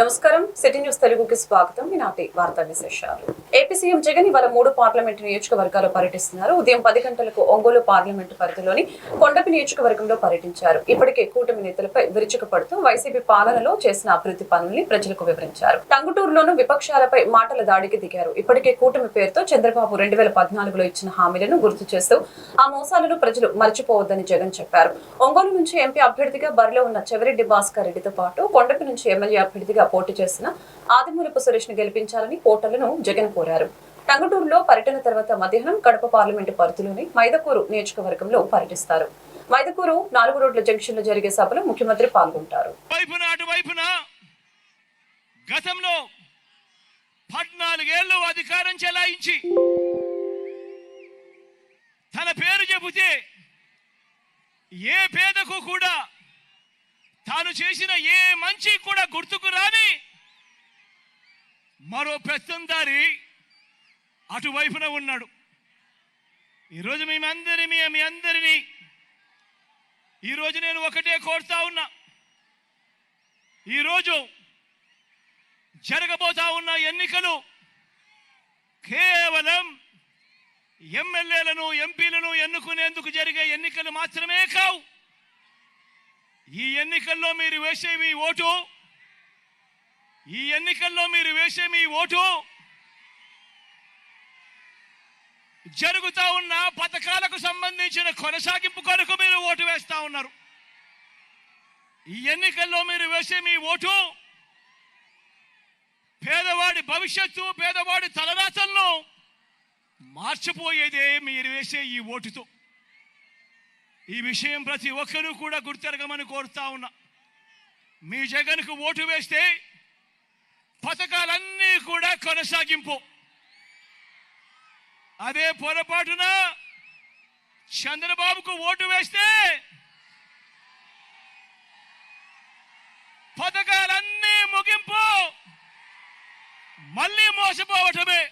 నమస్కారం. City news తెలుగుకి స్వాగతం. ఈనాటి వార్తా విశేషాలు. ఏపీ సీఎం జగన్ ఇవాళ మూడు పార్లమెంటు నియోజకవర్గాల్లో పర్యటిస్తున్నారు. ఉదయం పది గంటలకు ఒంగోలు పార్లమెంటు పరిధిలోని కొండపి నియోజకవర్గంలో పర్యటించారు. ఇప్పటికే కూటమి నేతలపై విరుచుకుపడుతూ వైసీపీ పాలనలో చేసిన అభివృద్ధి పనుల్ని ప్రజలకు వివరించారు. టంగుటూరులోనూ విపక్షాలపై మాటల దాడికి దిగారు. ఇప్పటికే కూటమి పేరుతో చంద్రబాబు రెండు వేల పద్నాలుగులో ఇచ్చిన హామీలను గుర్తు చేస్తూ ఆ మోసాలను ప్రజలు మర్చిపోవద్దని జగన్ చెప్పారు. ఒంగోలు నుంచి ఎంపీ అభ్యర్థిగా బరిలో ఉన్న చెవిరెడ్డి భాస్కర్ రెడ్డితో పాటు కొండపి నుంచి ఎమ్మెల్యే అభ్యర్థిగా పోటీ చేసిన ఆదిమూలపు సురేష్ను గెలిపించాలని ఓటర్లను జగన్ కోరారు. టంగుటూరులో పర్యటన తర్వాత మధ్యాహ్నం కడప పార్లమెంటు పరిధిలోని మైదకూరు నియోజకవర్గంలో పర్యటిస్తారు. మైదకూరు నాలుగు రోడ్ల జంక్షన్లో జరిగే సభలో ముఖ్యమంత్రి పాల్గొంటారు. అటువైపున గతంలో పద్నాలుగేళ్ళు అధికారం చెలాయించి తన పేరు చెబితే ఏ పేదకు కూడా తాను చేసిన ఏ మంచి కూడా గుర్తుకు రాని మరో పెత్తందారి అటువైపున ఉన్నాడు. ఈరోజు మేమందరి మీ మీ అందరినీ ఈరోజు నేను ఒకటే కోరుతా ఉన్నా. ఈరోజు జరగబోతా ఉన్న ఎన్నికలు కేవలం ఎమ్మెల్యేలను ఎంపీలను ఎన్నుకునేందుకు జరిగే ఎన్నికలు మాత్రమే కావు. ఈ ఎన్నికల్లో మీరు వేసే మీ ఓటు ఈ ఎన్నికల్లో మీరు వేసే మీ ఓటు జరుగుతూ ఉన్న పథకాలకు సంబంధించిన కొనసాగింపు కొరకు మీరు ఓటు వేస్తా ఉన్నారు. ఈ ఎన్నికల్లో మీరు వేసే మీ ఓటు పేదవాడి భవిష్యత్తు పేదవాడి తలరాతలను మార్చిపోయేదే మీరు వేసే ఈ ఓటుతో. ఈ విషయం ప్రతి ఒక్కరూ కూడా గుర్తెరగమని కోరుతా ఉన్నా. మీ జగన్కు ఓటు వేస్తే పథకాలన్నీ కూడా కొనసాగింపు. అదే పొరపాటున చంద్రబాబుకు ఓటు వేస్తే పథకాలన్నీ ముగింపు మళ్ళీ మోసపోవటమే.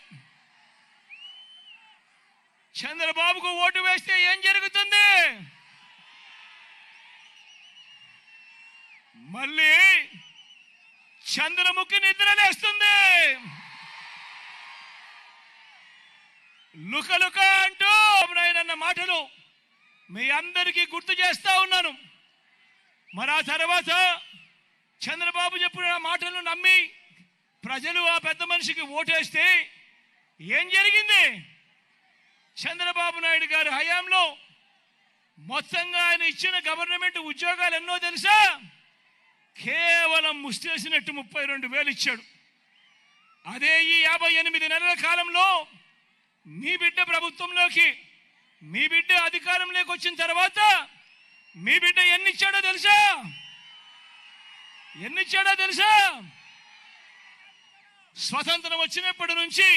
చంద్రబాబుకు ఓటు వేస్తే ఏం జరుగుతుంది? మళ్ళీ చంద్రముఖి నిద్రలేస్తుంది లుకలుక అంటూ నాయనన్న మాటలు మీ అందరికీ గుర్తు చేస్తా ఉన్నాను. మరి ఆ తర్వాత చంద్రబాబు చెప్పిన మాటలను నమ్మి ప్రజలు ఆ పెద్ద మనిషికి ఓటేస్తే ఏం జరిగింది? చంద్రబాబు నాయుడు గారి హయాంలో మొత్తంగా ఆయన ఇచ్చిన గవర్నమెంట్ ఉద్యోగాలు ఎన్నో తెలుసా? కేవలం ముస్తేసినట్టు ముప్పై రెండు వేలు ఇచ్చాడు. అదే ఈ యాభై ఎనిమిది నెలల కాలంలో మీ బిడ్డ ప్రభుత్వంలోకి మీ బిడ్డ అధికారంలోకి వచ్చిన తర్వాత మీ బిడ్డ ఎన్ని ఇచ్చాడో తెలుసా? ఎన్ని ఇచ్చాడో తెలుసా? స్వతంత్రం వచ్చినప్పటి నుంచి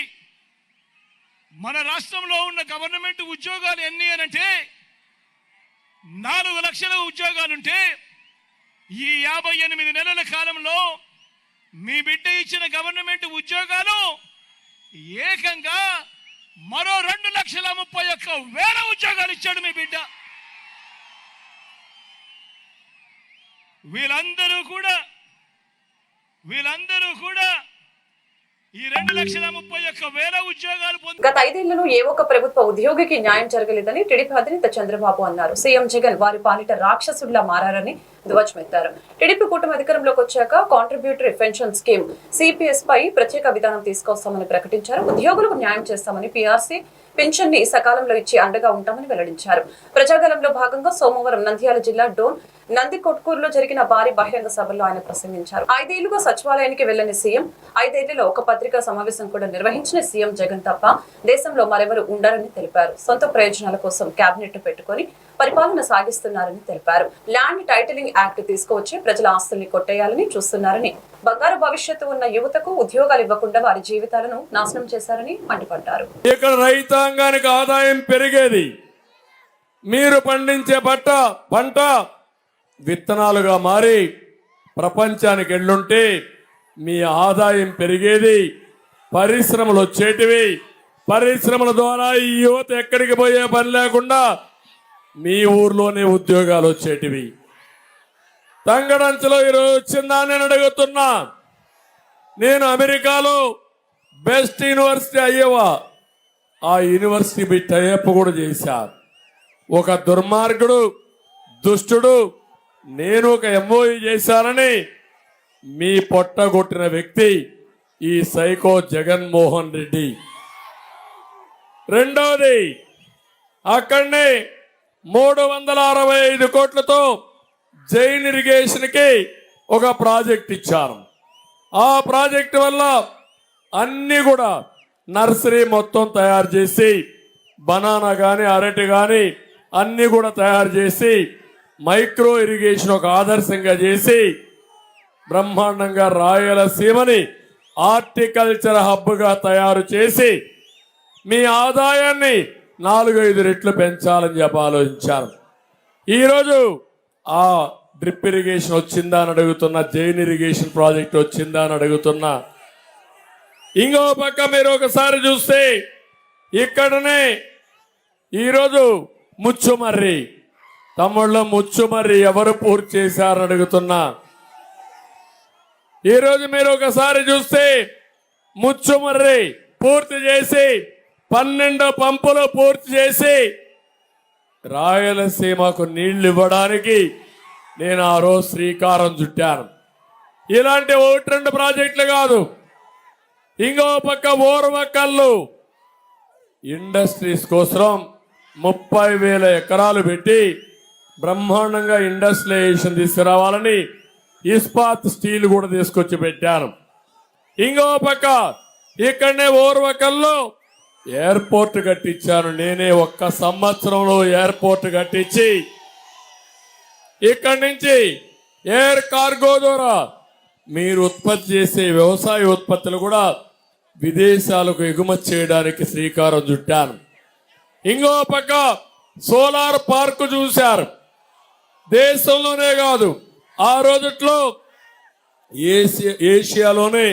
మన రాష్ట్రంలో ఉన్న గవర్నమెంట్ ఉద్యోగాలు ఎన్ని అనంటే నాలుగు లక్షల ఉద్యోగాలుంటే ఈ యాభై ఎనిమిది నెలల కాలంలో మీ బిడ్డ ఇచ్చిన గవర్నమెంట్ ఉద్యోగాలు ఏకంగా మరో రెండు లక్షల ముప్పై ఒక్క వేల ఉద్యోగాలు ఇచ్చాడు మీ బిడ్డ. వీళ్ళందరూ కూడా వీళ్ళందరూ కూడా ఈ రెండు లక్షల ముప్పై ఒక్క వేల ఉద్యోగాలు గత ఐదేళ్ళలో ఏ ఒక్క ప్రభుత్వ ఉద్యోగికి న్యాయం జరగలేదని టీడీపీ అధినేత చంద్రబాబు అన్నారు. సీఎం జగన్ వారి పాలిట రాక్షసుడిలా మారని ధ్వజమెత్తారు. టీడీపీ కూటమి అధికారంలోకి వచ్చాక కాంట్రిబ్యూటరీ పెన్షన్ స్కీమ్ సిపిఎస్ పై ప్రత్యేక విధానం తీసుకొస్తామని ప్రకటించారు. ఉద్యోగులకు న్యాయం చేస్తామని పీఆర్సీ పెన్షన్ని సకాలంలో ఇచ్చి అండగా ఉంటామని వెల్లడించారు. ప్రజాగలంలో భాగంగా సోమవారం నంద్యాల జిల్లా డోన్ నంది కొట్కూరులో జరిగిన భారీ బహిరంగ సభలో ఆయన ప్రసంగించారు. ఐదేళ్ళుగా సచివాలయానికి వెళ్ళని సీఎం ఐదేళ్ళలో ఒక పత్రికా సమావేశం కూడా నిర్వహించిన సీఎం జగన్ తప్ప దేశంలో మరెవరు ఉండరని తెలిపారు. సొంత ప్రయోజనాల కోసం కేబినెట్ పెట్టుకొని పరిపాలన సాగిస్తున్నారని తెలిపారు. ల్యాండ్ టైటిలింగ్ యాక్ట్ తీసుకువచ్చి ప్రజల ఆస్తుల్ని కొట్టేయాలని చూస్తున్నారని బంగారు భవిష్యత్తు ఉన్న యువతకు ఉద్యోగాలు ఇవ్వకుండా వారి జీవితాలను నాశనం చేశారని మండిపడ్డారు. ఇక్కడ రైతాంగానికి ఆదాయం పెరిగేది. మీరు పండించే పట్ట పంట విత్తనాలుగా మారి ప్రపంచానికి ఎళ్ళుంటే మీ ఆదాయం పెరిగేది పరిశ్రమలు వచ్చేటివి. పరిశ్రమల ద్వారా ఈ యువత ఎక్కడికి పోయే పని లేకుండా మీ ఊర్లోనే ఉద్యోగాలు వచ్చేటివి. తంగడంచలో ఈరోజు వచ్చిందా నేను అడుగుతున్నా. నేను అమెరికాలో బెస్ట్ యూనివర్సిటీ అయ్యేవా? ఆ యూనివర్సిటీ మీ టైప్ కూడా చేశారు ఒక దుర్మార్గుడు దుష్టుడు నేను ఒక ఎంఓయు చేశానని మీ పొట్టగొట్టిన వ్యక్తి ఈ సైకో జగన్మోహన్ రెడ్డి. రెండోది అక్కడనే మూడు వందల అరవై ఐదు కోట్లతో జైన్ ఇరిగేషన్కి ఒక ప్రాజెక్ట్ ఇచ్చారు. ఆ ప్రాజెక్ట్ వల్ల అన్ని కూడా నర్సరీ మొత్తం తయారు చేసి బనానా కానీ అరటి కానీ అన్నీ కూడా తయారు చేసి మైక్రో ఇరిగేషన్ ఒక ఆదర్శంగా చేసి బ్రహ్మాండంగా రాయలసీమని హార్టికల్చర్ హబ్గా తయారు చేసి మీ ఆదాయాన్ని నాలుగైదు రెట్లు పెంచాలని చెప్పి ఆలోచించారు. ఈరోజు ఆ డ్రిప్ ఇరిగేషన్ వచ్చిందా అని అడుగుతున్నా జైన్ ఇరిగేషన్ ప్రాజెక్ట్ వచ్చిందా అని అడుగుతున్నా ఇంకో పక్క మీరు ఒకసారి చూస్తే ఇక్కడనే ఈరోజు ముచ్చుమర్రి తమ్ముళ్ళు ముచ్చుమర్రి ఎవరు పూర్తి చేశారని అడుగుతున్నా. ఈరోజు మీరు ఒకసారి చూస్తే ముచ్చుమర్రి పూర్తి చేసి పన్నెండు పంపులు పూర్తి చేసి రాయలసీమకు నీళ్ళు ఇవ్వడానికి నేను ఆ రోజు శ్రీకారం చుట్టాను. ఇలాంటి ఒకటి రెండు ప్రాజెక్టులు కాదు. ఇంకో పక్క ఓర్వకల్లు ఇండస్ట్రీస్ కోసం ముప్పై వేల ఎకరాలు పెట్టి బ్రహ్మాండంగా ఇండస్ట్రియలైజేషన్ తీసుకురావాలని ఇస్పాత్ స్టీల్ కూడా తీసుకొచ్చి పెట్టాను. ఇంకో పక్క ఇక్కడనే ఓర్వకల్లో ఎయిర్పోర్ట్ కట్టించాను. నేనే ఒక్క సంవత్సరంలో ఎయిర్పోర్ట్ కట్టించి ఇక్కడి నుంచి ఎయిర్ కార్గో ద్వారా మీరు ఉత్పత్తి చేసే వ్యవసాయ ఉత్పత్తులు కూడా విదేశాలకు ఎగుమతి చేయడానికి శ్రీకారం చుట్టాను. ఇంకో పక్క సోలార్ పార్క్ చూశారు. దేశంలోనే కాదు ఆ రోజుట్లో ఏషియా ఏషియాలోనే.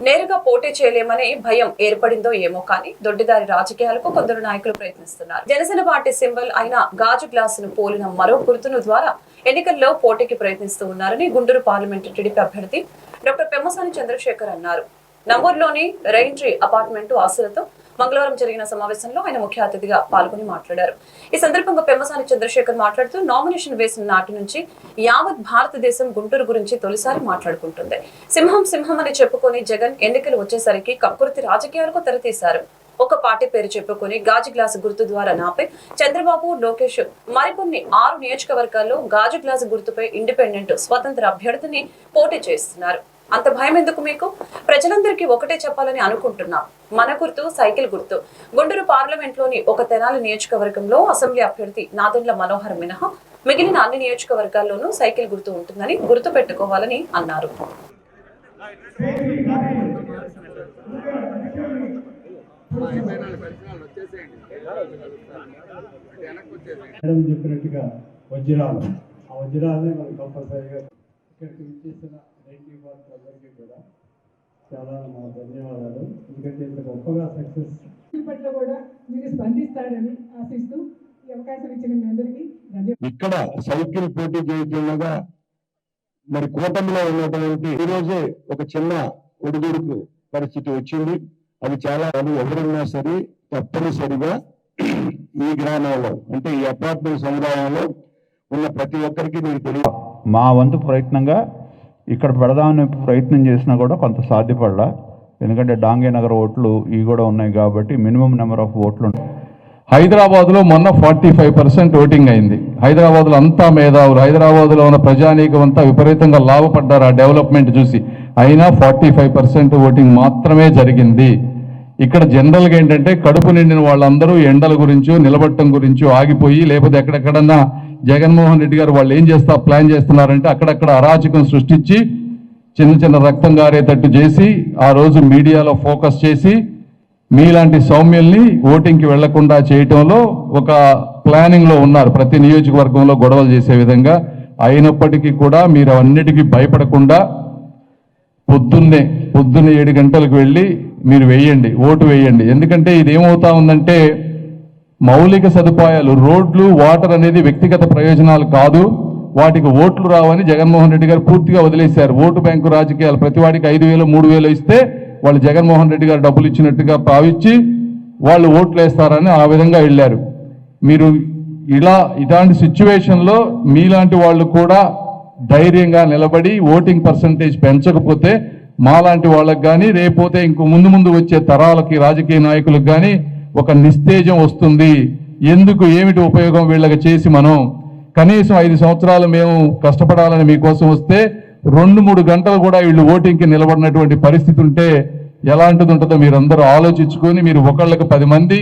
నేరుగా పోటీ చేయలేమని భయం ఏర్పడిందో ఏమో కానీ దొడ్డిదారి రాజకీయాలకు కొందరు నాయకులు ప్రయత్నిస్తున్నారు. జనసేన పార్టీ సింబల్ అయిన గాజు గ్లాసును పోలిన మరో గుర్తును ద్వారా ఎన్నికల్లో పోటీకి ప్రయత్నిస్తూ ఉన్నారని గుంటూరు పార్లమెంటు టీడీపీ అభ్యర్థి డాక్టర్ పెమ్మసాని చంద్రశేఖర్ అన్నారు. నంబూర్లోని రైంట్రీ అపార్ట్మెంట్ ఆశలతో మంగళవారం జరిగిన సమావేశంలో ఆయన ముఖ్య అతిథిగా పాల్గొని మాట్లాడారు. ఈ సందర్భంగా పెమ్మసాని చంద్రశేఖర్ మాట్లాడుతూ నామినేషన్ వేసిన నాటి నుంచి యావత్ భారతదేశం గుంటూరు గురించి తొలిసారి మాట్లాడుకుంటుంది. సింహం సింహం అని చెప్పుకొని జగన్ ఎన్నికలు వచ్చేసరికి కక్కుర్తి రాజకీయాలకు తెరతీశారు. ఒక పార్టీ పేరు చెప్పుకొని గాజు గ్లాసు గుర్తు ద్వారా నాపై చంద్రబాబు లోకేష్ మరికొన్ని ఆరు నియోజకవర్గాల్లో గాజు గ్లాసు గుర్తుపై ఇండిపెండెంట్ స్వతంత్ర అభ్యర్థిని పోటీ చేస్తున్నారు. అంత భయం ఎందుకు మీకు? ప్రజలందరికీ ఒకటే చెప్పాలని అనుకుంటున్నాం. మన గుర్తు సైకిల్ గుర్తు. గుంటూరు పార్లమెంట్లోని ఒక తెనాలి నియోజకవర్గంలో అసెంబ్లీ అభ్యర్థి నాదెండ్ల మనోహర్ మినహా మిగిలిన అన్ని నియోజకవర్గాల్లోనూ సైకిల్ గుర్తు ఉంటుందని గుర్తు పెట్టుకోవాలని అన్నారు చెప్పినట్టుగా వజ్రాలు. ఆ వజ్రాలనే మనం కంపల్సరీగా ఇక్కడికి విచ్చేసిన నైన్టీ పార్టీ అందరికీ కూడా చాలా మా ధన్యవాదాలు. ఎందుకంటే ఇంత గొప్పగా సక్సెస్ పట్ల కూడా మీరు స్పందిస్తారని ఆశిస్తూ ఈ అవకాశం ఇచ్చిన మీ అందరికీ ధన్యవాదాలు. ఇక్కడ సైకిల్ పోటీ చేస్తుండగా మరి కూటమిలో ఉన్నటువంటి ఈ రోజే ఒక చిన్న ఒడిదుడుకు పరిస్థితి వచ్చింది. అది చాలా అది ఎవరున్నా సరే తప్పనిసరిగా ఈ గ్రామంలో అంటే ఈ అపార్ట్మెంట్ సముదాయంలో ఉన్న ప్రతి ఒక్కరికి మీకు తెలియదు మా వంతు ప్రయత్నంగా ఇక్కడ పెడదామని ప్రయత్నం చేసినా కూడా కొంత సాధ్యపడలా. ఎందుకంటే డాంగే నగర్ ఓట్లు ఇవి కూడా ఉన్నాయి కాబట్టి మినిమం నెంబర్ ఆఫ్ ఓట్లు ఉంటాయి హైదరాబాద్లో మొన్న ఫార్టీ ఫైవ్ పర్సెంట్ ఓటింగ్ అయింది. హైదరాబాద్లో అంతా మేధావులు హైదరాబాద్లో ఉన్న ప్రజానీకం అంతా విపరీతంగా లాభపడ్డారు ఆ డెవలప్మెంట్ చూసి. అయినా ఫార్టీ ఫైవ్ పర్సెంట్ ఓటింగ్ మాత్రమే జరిగింది. ఇక్కడ జనరల్గా ఏంటంటే కడుపు నిండిన వాళ్ళందరూ ఎండల గురించో నిలబట్టం గురించో ఆగిపోయి లేకపోతే ఎక్కడెక్కడన్నా జగన్మోహన్ రెడ్డి గారు వాళ్ళు ఏం చేస్తా ప్లాన్ చేస్తున్నారంటే అక్కడక్కడ అరాచకం సృష్టించి చిన్న చిన్న రక్తం గారేటట్టు చేసి ఆ రోజు మీడియాలో ఫోకస్ చేసి మీలాంటి సౌమ్యుల్ని ఓటింగ్కి వెళ్ళకుండా చేయటంలో ఒక ప్లానింగ్లో ఉన్నారు. ప్రతి నియోజకవర్గంలో గొడవలు చేసే విధంగా అయినప్పటికీ కూడా మీరు అన్నిటికీ భయపడకుండా పొద్దున్నే పొద్దున్న ఏడు గంటలకు వెళ్ళి మీరు వేయండి ఓటు వేయండి. ఎందుకంటే ఇది ఏమవుతా ఉందంటే మౌలిక సదుపాయాలు రోడ్లు వాటర్ అనేది వ్యక్తిగత ప్రయోజనాలు కాదు. వాటికి ఓట్లు రావని జగన్మోహన్ రెడ్డి గారు పూర్తిగా వదిలేశారు. ఓటు బ్యాంకు రాజకీయాలు ప్రతి వాడికి ఐదు వేలు మూడు వేలు ఇస్తే వాళ్ళు జగన్మోహన్ రెడ్డి గారు డబ్బులు ఇచ్చినట్టుగా భావించి వాళ్ళు ఓట్లు వేస్తారని ఆ విధంగా వెళ్ళారు. మీరు ఇలా ఇలాంటి సిచ్యువేషన్లో మీలాంటి వాళ్ళు కూడా ధైర్యంగా నిలబడి ఓటింగ్ పర్సంటేజ్ పెంచకపోతే మాలాంటి వాళ్ళకి కానీ రేపోతే ఇంకో ముందు ముందు వచ్చే తరాలకి రాజకీయ నాయకులకు కానీ ఒక నిస్తేజం వస్తుంది. ఎందుకు ఏమిటి ఉపయోగం వీళ్ళకి చేసి మనం? కనీసం ఐదు సంవత్సరాలు మేము కష్టపడాలని మీకోసం వస్తే రెండు మూడు గంటలు కూడా వీళ్ళు ఓటింగ్కి నిలబడినటువంటి పరిస్థితి ఉంటే ఎలాంటిది ఉంటుందో మీరు అందరూ ఆలోచించుకొని మీరు ఒకళ్ళకి పది మంది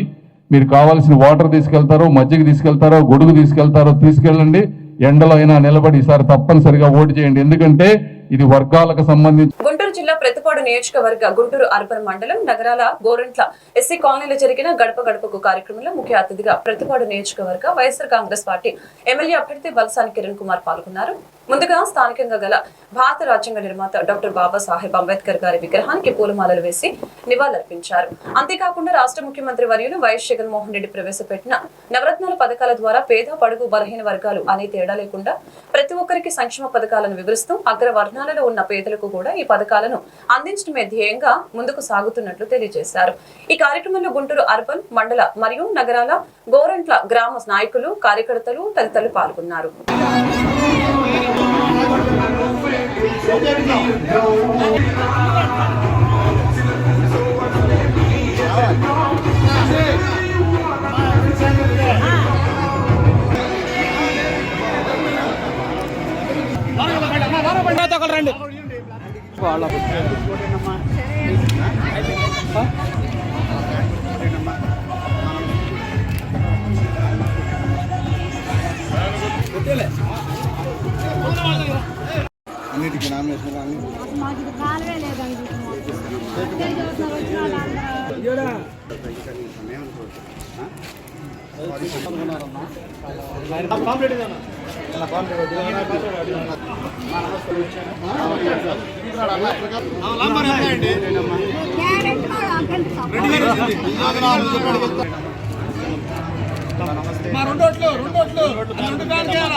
మీరు కావాల్సిన వాటర్ తీసుకెళ్తారో మజ్జిగ తీసుకెళ్తారో గొడుగు తీసుకెళ్తారో తీసుకెళ్ళండి. ఎండలో అయినా నిలబడి ఈసారి తప్పనిసరిగా ఓటు చేయండి. ఎందుకంటే ఇది వర్గాలకు సంబంధించి గుంటూరు జిల్లా ప్రతిపాడు నియోజకవర్గ గుంటూరు అర్బన్ మండలం నగరాల గోరంట్ల ఎస్సీ కాలనీలో జరిగిన గడప గడపకు కార్యక్రమంలో ముఖ్య అతిథిగా ప్రతిపాడు నియోజకవర్గ వైఎస్ఆర్ కాంగ్రెస్ పార్టీ ఎమ్మెల్యే అభ్యర్థి బల్సాని కిరణ్ కుమార్ పాల్గొన్నారు. ముందుగా స్థానికంగా గల భారత రాజ్యాంగ నిర్మాత డాక్టర్ బాబాసాహెబ్ అంబేద్కర్ గారి విగ్రహానికి పూలమాలలు వేసి నివాళులర్పించారు. అంతేకాకుండా రాష్ట్ర ముఖ్యమంత్రి వర్యులు వైఎస్ జగన్మోహన్ రెడ్డి ప్రవేశపెట్టిన నవరత్నాల పథకాల ద్వారా పేద పడుగు బలహీన వర్గాలు అనే తేడా లేకుండా ప్రతి ఒక్కరికి సంక్షేమ పథకాలను వివరిస్తూ అగ్ర వర్ణాలలో ఉన్న పేదలకు కూడా ఈ పథకాలను అందించడమే ధ్యేయంగా ముందుకు సాగుతున్నట్లు తెలియజేశారు. ఈ కార్యక్రమంలో గుంటూరు అర్బన్ మండల మరియు నగరాల గోరంట్ల గ్రామ నాయకులు కార్యకర్తలు తదితరులు పాల్గొన్నారు. మాకు జనసేన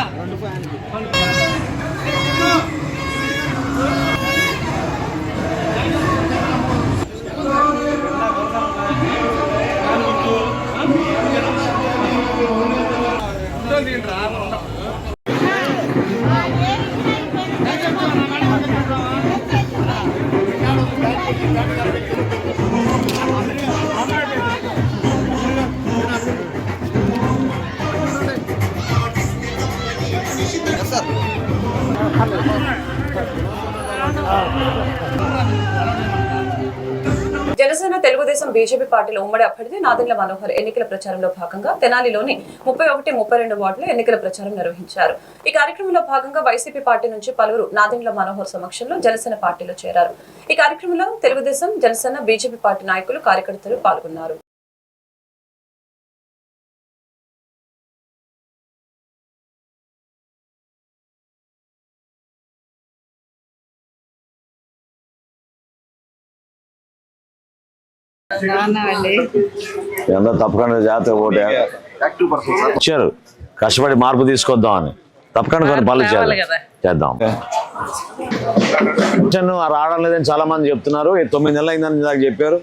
తెలుగుదేశం బీజేపీ పార్టీల ఉమ్మడి అభ్యర్థి నాదెండ్ల మనోహర్ ఎన్నికల ప్రచారంలో భాగంగా తెనాలిలోని ముప్పై ఒకటి ముప్పై రెండు వార్డులో ఎన్నికల ప్రచారం నిర్వహించారు. ఈ కార్యక్రమంలో భాగంగా వైసీపీ పార్టీ నుంచి పలువురు నాదెండ్ల మనోహర్ సమక్షంలో జనసేన పార్టీలో చేరారు. ఈ కార్యక్రమంలో తెలుగుదేశం జనసేన బీజేపీ పార్టీ నాయకులు కార్యకర్తలు పాల్గొన్నారు. ఎంతో తప్పకుండా జాతర ఓటు ఇచ్చారు. కష్టపడి మార్పు తీసుకొద్దాం అని తప్పకుండా కొన్ని పనులు చేయాలి చేద్దాం. పెన్షన్ రావడం లేదని చాలా మంది చెప్తున్నారు తొమ్మిది నెలలు అయిందని నాకు చెప్పారు.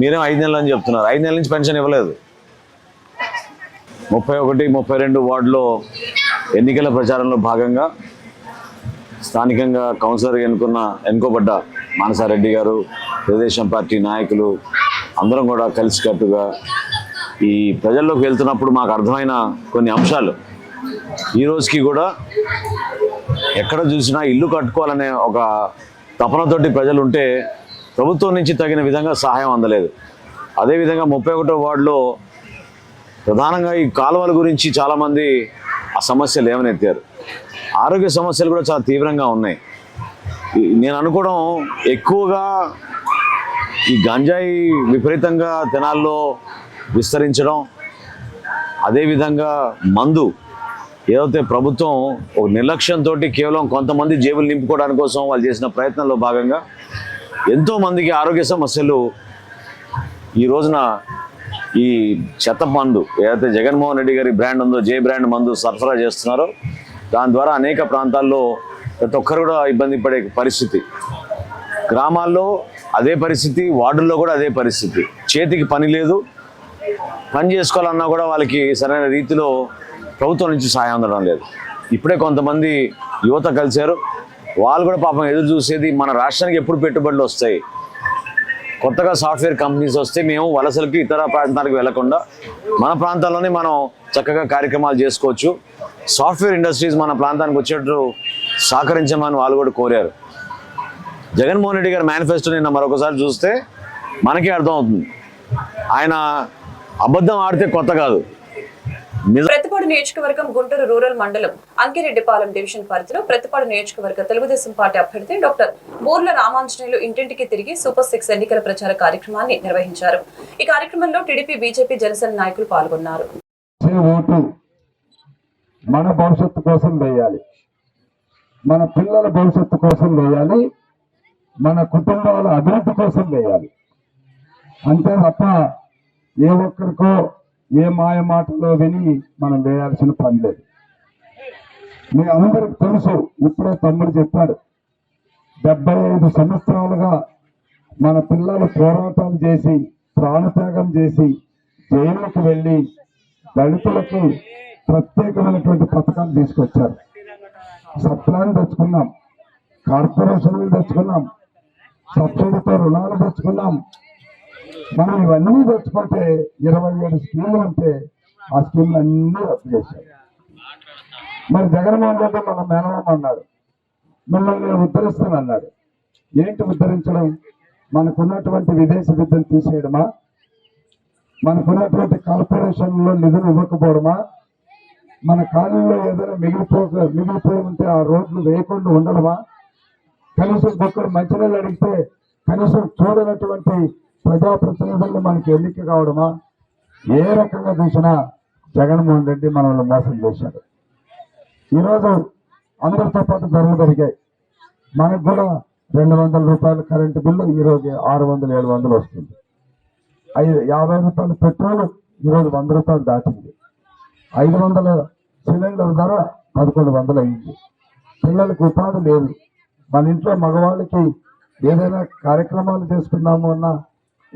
మీరేం ఐదు నెలలు అని చెప్తున్నారు. ఐదు నెలల నుంచి పెన్షన్ ఇవ్వలేదు. ముప్పై ఒకటి ముప్పై రెండు వార్డులో ఎన్నికల ప్రచారంలో భాగంగా స్థానికంగా కౌన్సిలర్ ఎన్నుకున్న ఎన్నుకోబడ్డ మానసారెడ్డి గారు తెలుగుదేశం పార్టీ నాయకులు అందరం కూడా కలిసికట్టుగా ఈ ప్రజల్లోకి వెళ్తున్నప్పుడు మాకు అర్థమైన కొన్ని అంశాలు. ఈ రోజుకి కూడా ఎక్కడ చూసినా ఇల్లు కట్టుకోవాలనే ఒక తపనతోటి ప్రజలు ఉంటే ప్రభుత్వం నుంచి తగిన విధంగా సహాయం అందలేదు. అదేవిధంగా ముప్పై ఒకటో వార్డులో ప్రధానంగా ఈ కాలువల గురించి చాలామంది ఆ సమస్యలు ఏమనెత్తారు ఆరోగ్య సమస్యలు కూడా చాలా తీవ్రంగా ఉన్నాయి. నేను అనుకోవడం ఎక్కువగా ఈ గంజాయి విపరీతంగా తినాల్లో విస్తరించడం అదేవిధంగా మందు ఏదైతే ప్రభుత్వం ఒక నిర్లక్ష్యంతో కేవలం కొంతమంది జేబులు నింపుకోవడానికి కోసం వాళ్ళు చేసిన ప్రయత్నంలో భాగంగా ఎంతోమందికి ఆరోగ్య సమస్యలు ఈ రోజున ఈ చెత్త మందు ఏదైతే జగన్మోహన్ రెడ్డి గారి బ్రాండ్ ఉందో జే బ్రాండ్ మందు సరఫరా చేస్తున్నారో దాని ద్వారా అనేక ప్రాంతాల్లో ప్రతి ఒక్కరు కూడా ఇబ్బంది పడే పరిస్థితి. గ్రామాల్లో అదే పరిస్థితి వార్డుల్లో కూడా అదే పరిస్థితి. చేతికి పని లేదు. పని చేసుకోవాలన్నా కూడా వాళ్ళకి సరైన రీతిలో ప్రభుత్వం నుంచి సహాయం అందడం లేదు. ఇప్పుడే కొంతమంది యువత కలిశారు. వాళ్ళు కూడా పాపం ఎదురు చూసేది మన రాష్ట్రానికి ఎప్పుడు పెట్టుబడులు వస్తాయి? కొత్తగా సాఫ్ట్వేర్ కంపెనీస్ వస్తే మేము వలసలకి ఇతర ప్రాంతాలకు వెళ్ళకుండా మన ప్రాంతాల్లోనే మనం చక్కగా కార్యక్రమాలు చేసుకోవచ్చు. సాఫ్ట్వేర్ ఇండస్ట్రీస్ మన ప్రాంతానికి వచ్చేటట్టు సహకరించమని వాళ్ళు కూడా కోరారు. జగన్మోహన్ రెడ్డి గారి మేనిఫెస్టో నిన్న మరొకసారి చూస్తే మనకే అర్థమవుతుంది. ఆయన అబద్ధం ఆడితే కొత్త కాదు. నిజం ప్రతిపాడు నియోజకవర్గం గుంటూరు రూరల్ మండలం అంకిరెడ్డిపాలెం డివిజన్ పరిధిలో ప్రతిపాడు నియోజకవర్గ తెలుగుదేశం పార్టీ అభ్యర్థి డాక్టర్ బూర్ల రామాంజనేయులు ఇంటింటికి తిరిగి సూపర్ సిక్స్ ఎన్నికల ప్రచార కార్యక్రమాన్ని నిర్వహించారు. ఈ కార్యక్రమంలో టీడీపీ బీజేపీ జనసేన నాయకులు పాల్గొన్నారు. మన భవిష్యత్తు కోసం వేయాలి. మన పిల్లల భవిష్యత్తు కోసం వేయాలి. మన కుటుంబాల అభివృద్ధి కోసం వేయాలి అంతే తప్ప ఏ ఒక్కరికో ఏ మాయ మాటలో విని మనం వేయాల్సిన పని లేదు. మీ అందరికి తెలుసు ఇప్పుడే తమ్ముడు చెప్పాడు డెబ్బై ఐదు సంవత్సరాలుగా మన పిల్లలు పోరాటం చేసి ప్రాణత్యాగం చేసి జైలుకు వెళ్ళి దళితులకు ప్రత్యేకమైనటువంటి పథకాలు తీసుకొచ్చారు. సప్లాన్ తెచ్చుకున్నాం కార్పొరేషన్లు తెచ్చుకున్నాం సబ్సిడీతో రుణాలు తెచ్చుకున్నాం. మనం ఇవన్నీ తెచ్చుకుంటే ఇరవై ఏడు స్కీములు ఉంటే ఆ స్కీమ్లు అన్నీ రద్దు చేశారు. మరి జగన్మోహన్ రెడ్డి మన మేనమామ అన్నాడు. మిమ్మల్ని నేను ఉద్ధరిస్తానన్నాడు. ఏంటి ఉద్ధరించడం? మనకున్నటువంటి విదేశీ విద్యను తీసేయడమా? మనకున్నటువంటి కార్పొరేషన్లో నిధులు ఇవ్వకపోవడమా? మన కాలంలో ఏదైనా మిగిలిపో మిగిలిపోయి ఉంటే ఆ రోడ్లు వేయకుండా ఉండడమా? కనీసం ఒక్కరు మంచినీళ్ళు అడిగితే కనీసం చూడనటువంటి ప్రజాప్రతినిధులు మనకి ఎన్నిక కావడమా? ఏ రకంగా చూసినా జగన్మోహన్ రెడ్డి మనల్ని మోసం చేశాడు. ఈరోజు అందరితో పాటు ధరలు పెరిగాయి. మనకు కూడా రెండు వందల రూపాయల కరెంటు బిల్లు ఈరోజు ఆరు వందలు ఏడు వందలు వస్తుంది. ఐదు యాభై రూపాయల పెట్రోల్ ఈరోజు వంద రూపాయలు దాటింది. ఐదు వందల సిలిండర్ ధర పదకొండు వందలు అయింది. పిల్లలకు ఉపాధి లేదు. మన ఇంట్లో మగవాళ్ళకి ఏదైనా కార్యక్రమాలు చేసుకుందాము అన్న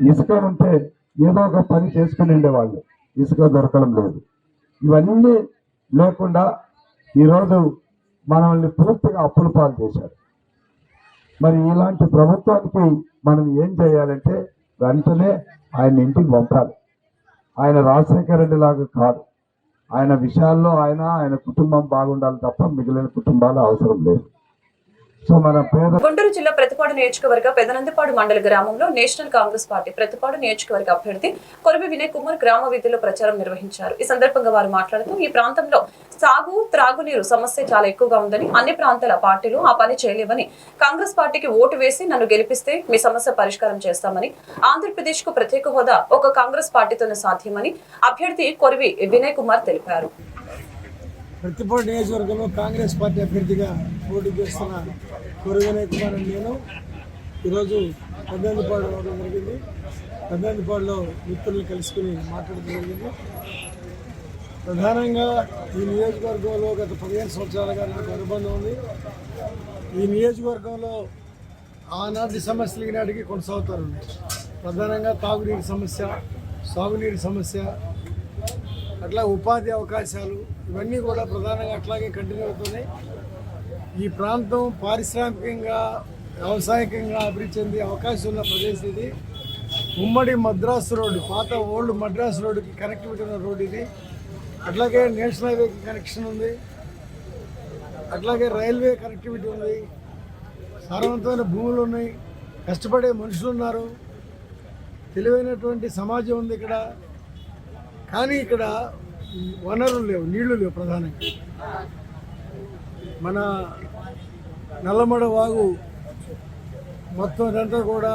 ఇసుక ఉంటే ఏదో ఒక పని చేసుకుని ఉండేవాళ్ళు. ఇసుక దొరకడం లేదు. ఇవన్నీ లేకుండా ఈరోజు మనల్ని పూర్తిగా అప్పుల పాలు చేశారు. మరి ఇలాంటి ప్రభుత్వానికి మనం ఏం చేయాలంటే వెంటనే ఆయన ఇంటికి పంపాలి. ఆయన రాజశేఖర రెడ్డి లాగా కాదు. ఆయన విషయాల్లో ఆయన ఆయన కుటుంబం బాగుండాలి తప్ప మిగిలిన కుటుంబాలు అవసరం లేదు. గుంటూరు జిల్లా ప్రతిపాడు నియోజకవర్గ పెదనందిపాడు మండల గ్రామంలో నేషనల్ కాంగ్రెస్ పార్టీ ప్రతిపాడు నియోజకవర్గ అభ్యర్థి కొరవి వినయ్ కుమార్ గ్రామ వీధిలో ప్రచారం నిర్వహించారు. ఈ సందర్భంగా వారు మాట్లాడుతూ ఈ ప్రాంతంలో సాగు త్రాగునీరు సమస్య చాలా ఎక్కువగా ఉందని అన్ని ప్రాంతాల పార్టీలు ఆ పని చేయలేవని కాంగ్రెస్ పార్టీకి ఓటు వేసి నన్ను గెలిపిస్తే మీ సమస్య పరిష్కారం చేస్తామని ఆంధ్రప్రదేశ్కు ప్రత్యేక హోదా ఒక కాంగ్రెస్ పార్టీతోనే సాధ్యమని అభ్యర్థి కొరవి వినయ్ కుమార్ తెలిపారు. ప్రతిపాడు నియోజకవర్గంలో కాంగ్రెస్ పార్టీ అభ్యర్థిగా పోటీ చేస్తున్న కొరు కుమార్ అని నేను ఈరోజు పెద్దందిపాడు రావడం జరిగింది. పెద్దందిపాడులో మిత్రులు కలుసుకుని మాట్లాడడం జరిగింది. ప్రధానంగా ఈ నియోజకవర్గంలో గత పదిహేను సంవత్సరాలుగా నాకు అనుబంధం ఉంది. ఈ నియోజకవర్గంలో ఆనాటి సమస్యలు ఈనాటికి కొనసాగుతారు. ప్రధానంగా తాగునీటి సమస్య సాగునీటి సమస్య అట్లా ఉపాధి అవకాశాలు ఇవన్నీ కూడా ప్రధానంగా అట్లాగే కంటిన్యూ అవుతున్నాయి. ఈ ప్రాంతం పారిశ్రామికంగా వ్యవసాయకంగా అభివృద్ధి చెందే అవకాశం ఉన్న ప్రదేశం ఇది. ఉమ్మడి మద్రాసు రోడ్డు పాత ఓల్డ్ మద్రాసు రోడ్డుకి కనెక్టివిటీ ఉన్న రోడ్డు ఇది. అట్లాగే నేషనల్ హైవేకి కనెక్షన్ ఉంది. అట్లాగే రైల్వే కనెక్టివిటీ ఉంది. సారవంతమైన భూములు ఉన్నాయి. కష్టపడే మనుషులు ఉన్నారు. తెలివైనటువంటి సమాజం ఉంది ఇక్కడ. కానీ ఇక్కడ వనరులు లేవు నీళ్ళు లేవు ప్రధానంగా. మన నల్లమడ వాగు మొత్తం ఇదంతా కూడా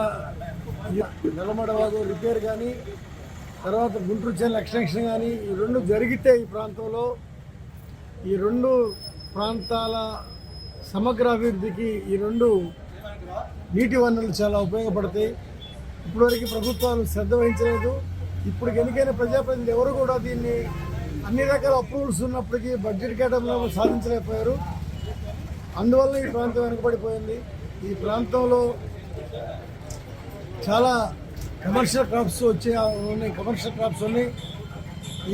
నల్లమడ వాగు రిపేర్ కానీ తర్వాత గుంటూరు చెన్నై ఎక్స్టెన్షన్ కానీ ఈ రెండు జరిగితే ఈ ప్రాంతంలో ఈ రెండు ప్రాంతాల సమగ్ర అభివృద్ధికి ఈ రెండు నీటి వనరులు చాలా ఉపయోగపడతాయి. ఇప్పటివరకు ప్రభుత్వాలు శ్రద్ధ వహించలేదు. ఇప్పుడు ఎన్నికైన ప్రజాప్రతినిధులు ఎవరు కూడా దీన్ని అన్ని రకాల అప్రూవల్స్ ఉన్నప్పటికీ బడ్జెట్ కేటాయింపులు సాధించలేకపోయారు. అందువల్ల ఈ ప్రాంతం వెనుకబడిపోయింది. ఈ ప్రాంతంలో చాలా కమర్షియల్ క్రాప్స్ వచ్చే ఉన్నాయి. కమర్షియల్ క్రాప్స్ ఉన్నాయి.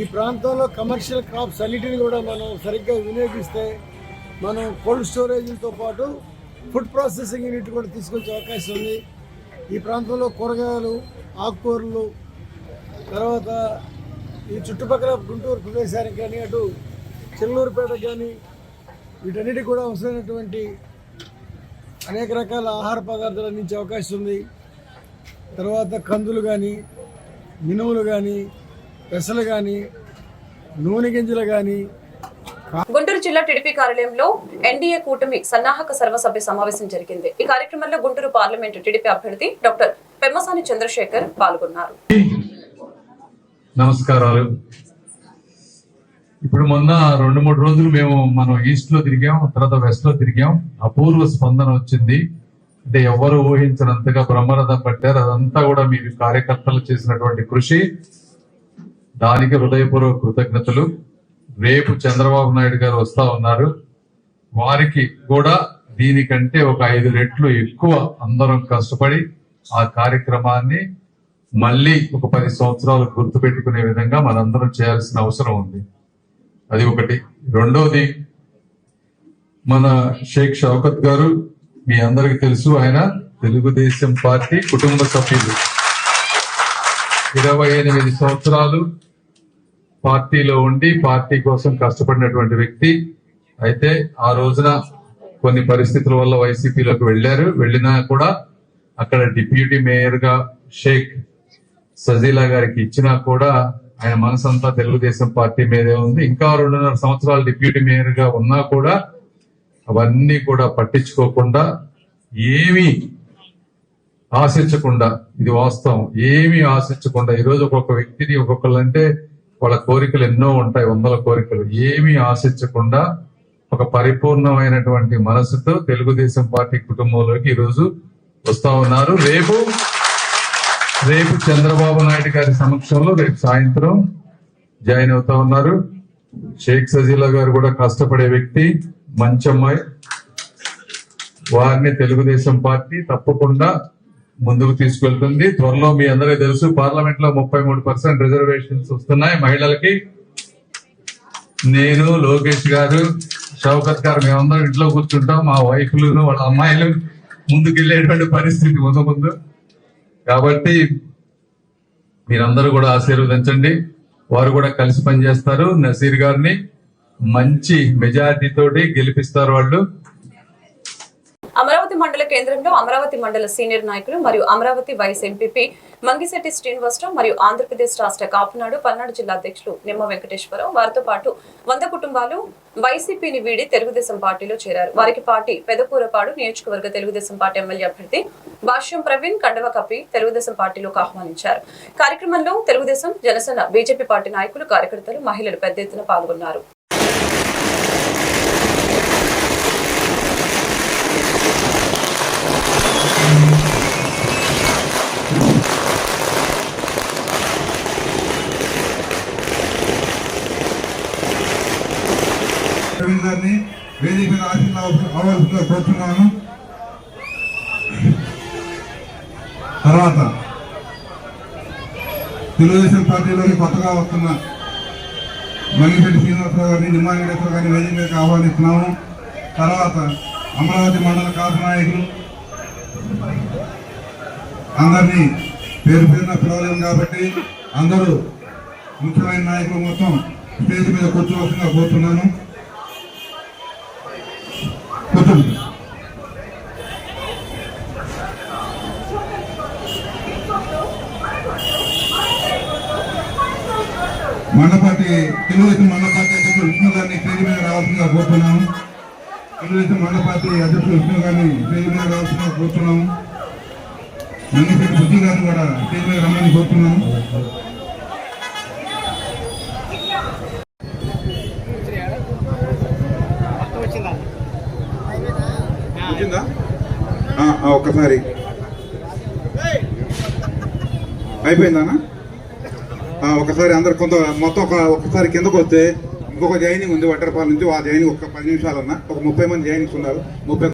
ఈ ప్రాంతంలో కమర్షియల్ క్రాప్స్ అన్నిటిని కూడా మనం సరిగ్గా వినియోగిస్తే మనం కోల్డ్ స్టోరేజ్తో పాటు ఫుడ్ ప్రాసెసింగ్ యూనిట్ కూడా తీసుకొచ్చే అవకాశం ఉంది. ఈ ప్రాంతంలో కూరగాయలు ఆకుకూరలు తర్వాత ఈ చుట్టుపక్కల గుంటూరు ప్రదేశానికి కానీ అటు చెల్లూరుపేట కానీ వీటన్నిటికి కూడా అవసరమైనటువంటి అనేక రకాల ఆహార పదార్థాలు అందించే అవకాశం ఉంది. తర్వాత కందులు కానీ మినుములు కానీ పెసలు కానీ నూనె గింజలు కానీ గుంటూరు జిల్లా టీడీపీ కార్యాలయంలో ఎన్డీఏ కూటమి సన్నాహక సర్వసభ్య సమావేశం జరిగింది. ఈ కార్యక్రమంలో గుంటూరు పార్లమెంటు టీడీపీ అభ్యర్థి డాక్టర్ పెమ్మసాని చంద్రశేఖర్ పాల్గొన్నారు. నమస్కారాలు. ఇప్పుడు మొన్న రెండు మూడు రోజులు మేము మనం ఈస్ట్లో తిరిగాం తర్వాత వెస్ట్లో తిరిగాం. అపూర్వ స్పందన వచ్చింది. అంటే ఎవరు ఊహించినంతగా బ్రహ్మరథం పట్టారు. అదంతా కూడా మీ కార్యకర్తలు చేసినటువంటి కృషి. దానికి హృదయపూర్వక కృతజ్ఞతలు. రేపు చంద్రబాబు నాయుడు గారు వస్తా ఉన్నారు. వారికి కూడా దీనికంటే ఒక ఐదు రెట్లు ఎక్కువ అందరం కష్టపడి ఆ కార్యక్రమాన్ని మళ్ళీ ఒక పది సంవత్సరాలు గుర్తు పెట్టుకునే విధంగా మనందరం చేయాల్సిన అవసరం ఉంది. అది ఒకటి. రెండోది మన షేక్ షౌకత్ గారు మీ అందరికి తెలుసు ఆయన తెలుగుదేశం పార్టీ కుటుంబ సభ్యులు. ఇరవై ఎనిమిది సంవత్సరాలు పార్టీలో ఉండి పార్టీ కోసం కష్టపడినటువంటి వ్యక్తి. అయితే ఆ రోజున కొన్ని పరిస్థితుల వల్ల వైసీపీలోకి వెళ్ళారు వెళ్ళినా కూడా అక్కడ డిప్యూటీ మేయర్గా షేక్ సజీలా గారికి ఇచ్చినా కూడా ఆయన మనసంతా తెలుగుదేశం పార్టీ మీదే ఉంది. ఇంకా రెండున్నర సంవత్సరాలు డిప్యూటీ మేయర్గా ఉన్నా కూడా అవన్నీ కూడా పట్టించుకోకుండా ఏమీ ఆశించకుండా ఇది వాస్తవం ఏమీ ఆశించకుండా ఈరోజు ఒక్కొక్క వ్యక్తిని ఒక్కొక్కళ్ళంటే వాళ్ళ కోరికలు ఎన్నో ఉంటాయి వందల కోరికలు. ఏమీ ఆశించకుండా ఒక పరిపూర్ణమైనటువంటి మనసుతో తెలుగుదేశం పార్టీ కుటుంబంలోకి ఈ రోజు వస్తా ఉన్నారు. రేపు రేపు చంద్రబాబు నాయుడు గారి సమక్షంలో రేపు సాయంత్రం జాయిన్ అవుతా ఉన్నారు. షేక్ సజీలా గారు కూడా కష్టపడే వ్యక్తి మంచి అమ్మాయి వారిని తెలుగుదేశం పార్టీ తప్పకుండా ముందుకు తీసుకెళ్తుంది. త్వరలో మీ అందరికీ తెలుసు పార్లమెంట్లో ముప్పై మూడు పర్సెంట్ రిజర్వేషన్స్ వస్తున్నాయి మహిళలకి. నేను లోకేష్ గారు షౌకత్ గారు మేమందరం ఇంట్లో కూర్చుంటాం. మా వైఫ్లు వాళ్ళ అమ్మాయిలు ముందుకెళ్ళేటువంటి పరిస్థితి ముందు ముందు. కాబట్టి మీరందరూ కూడా ఆశీర్వదించండి. వారు కూడా కలిసి పనిచేస్తారు. నసీర్ గారిని మంచి మెజారిటీ తోటి గెలిపిస్తారు వాళ్ళు. అమరావతి మండల కేంద్రంలో అమరావతి మండల సీనియర్ నాయకులు మరియు అమరావతి వైస్ ఎంపీపీ మంగిశెట్టి శ్రీనివాసరావు మరియు ఆంధ్రప్రదేశ్ రాష్ట్ర కాపునాడు పల్నాడు జిల్లా అధ్యక్షులు నిమ్మ వెంకటేశ్వరరావు. వారితో పాటు వంద కుటుంబాలు వైసీపీని వీడి తెలుగుదేశం పార్టీలో చేరారు. వారికి పార్టీ పెదకూరపాడు నియోజకవర్గ తెలుగుదేశం పార్టీ ఎమ్మెల్యే అభ్యర్థి భాష్యం ప్రవీణ్ కండవ కప్పి తెలుగుదేశం పార్టీలోకి ఆహ్వానించారు. కార్యక్రమంలో తెలుగుదేశం జనసేన బీజేపీ పార్టీ నాయకులు కార్యకర్తలు మహిళలు పెద్ద ఎత్తున పాల్గొన్నారు. గారిని వేదిక మీద ఆశీర్వాద కోరుతున్నాను తర్వాత తెలుగుదేశం పార్టీలోకి కొత్తగా వస్తున్న మంగిశెట్టి శ్రీనివాసరావు గారిని నిమ్మా గారిని వేదిక మీదకి ఆహ్వానిస్తున్నాము. తర్వాత అమరావతి మండల కాపు నాయకులు అందరినీ పేరు పేరున పిలవలేము కాబట్టి అందరూ ముఖ్యమైన నాయకులు మొత్తం స్టేజ్ మీద కూర్చోవలసిందిగా కోరుతున్నాను. కూర్చోండి. మండపాటి తెలుగుదేశం మండపాటి అధ్యక్షుడు విష్ణు గారిని స్టేజ్ మీద రావాల్సిందిగా కోరుతున్నాము తెలుగుదేశం మండపాటి అధ్యక్షుడు విష్ణు గారిని స్టేజ్ మీద రావాల్సిందిగా కోరుతున్నాము గారిని కూడా స్టేజ్ మీద రమ్మని కోరుతున్నాము ఒక్కసారి. అయిపోయిందానా ఒకసారి అందరు కొంత మొత్తం ఒక ఒకసారి కిందకు వస్తే ఇంకొక జైనింగ్ ఉంది వడ్డరపాల నుంచి. ఆ జైనింగ్ ఒక పది నిమిషాలన్నా. ఒక ముప్పై మంది జైనింగ్స్ ఉన్నారు. ముప్పై